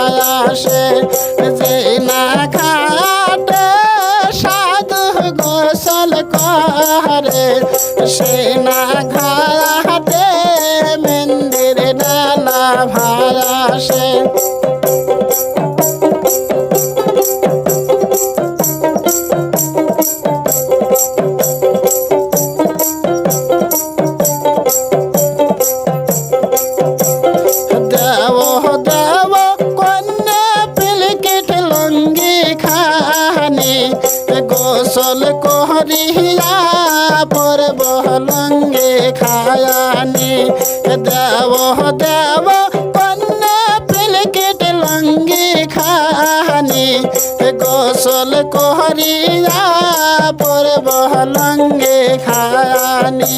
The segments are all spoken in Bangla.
আসে যে না খায়ানি দেব দেব কন্যা পিলকিট লঙ্গি খানি গোসল করিয়া পরব লঙ্গে খায়ানি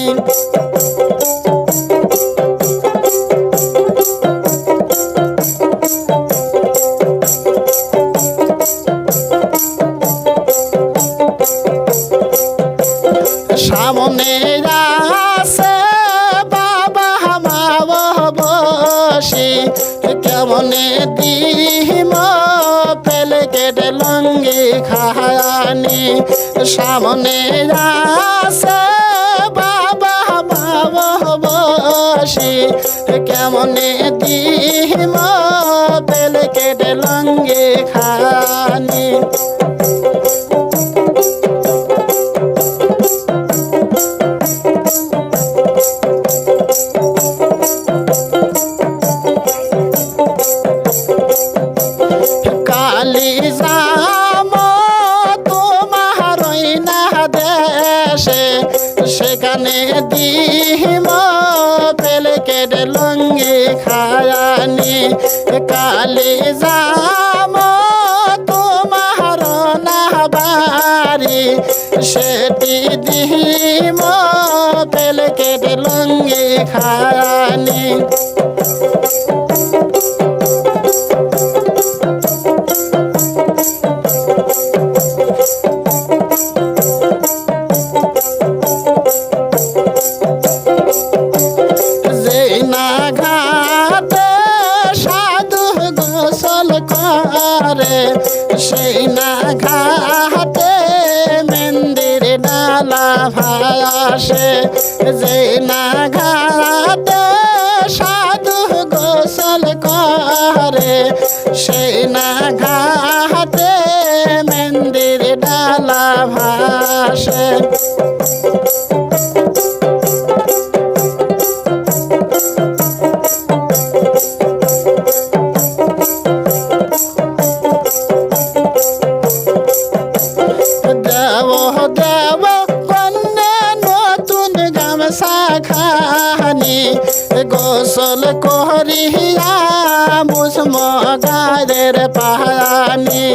সামনে আসে বাবা বাবা বসি কেমনে দিম তেল কেটে লঙ্গে খায়ানি খায়ানি কালি যাম তোমার নাহবারি সেটি দিম ফেলে কেটে লঙ্গি খায়ানি করে সেই না ঘাটে মন্দির ডালা ভাসে জেনা ঘাটে সাধু গোসল করে, সেই না ঘাটে মন্দির ডালা ভাসে। খানি গোসল করিয়া মুসম গায়ের পাহানি।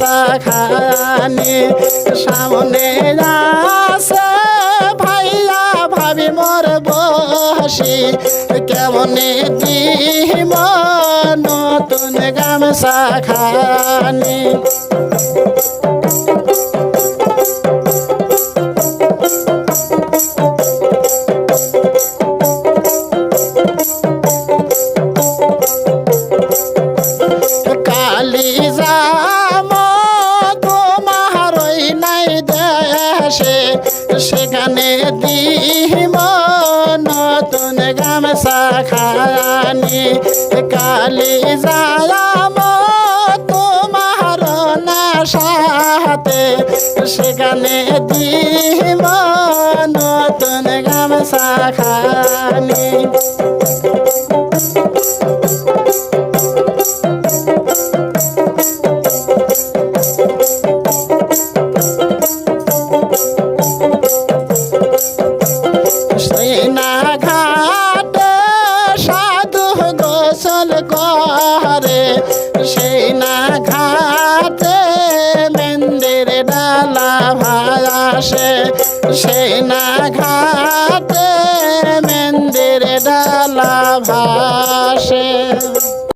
গামছা খানি সামনে আসে ভাইয়া ভাবি মোর বসি। কেমনে দিম নতুন গামছা খানি? কালি কালি যাম তোমার না সাথে সেখানে দিম নতুন গামছা খানি। সেনা ঘাটে ডালা ভাসে সেনা ঘাটে মন্দির ডালা ভাসে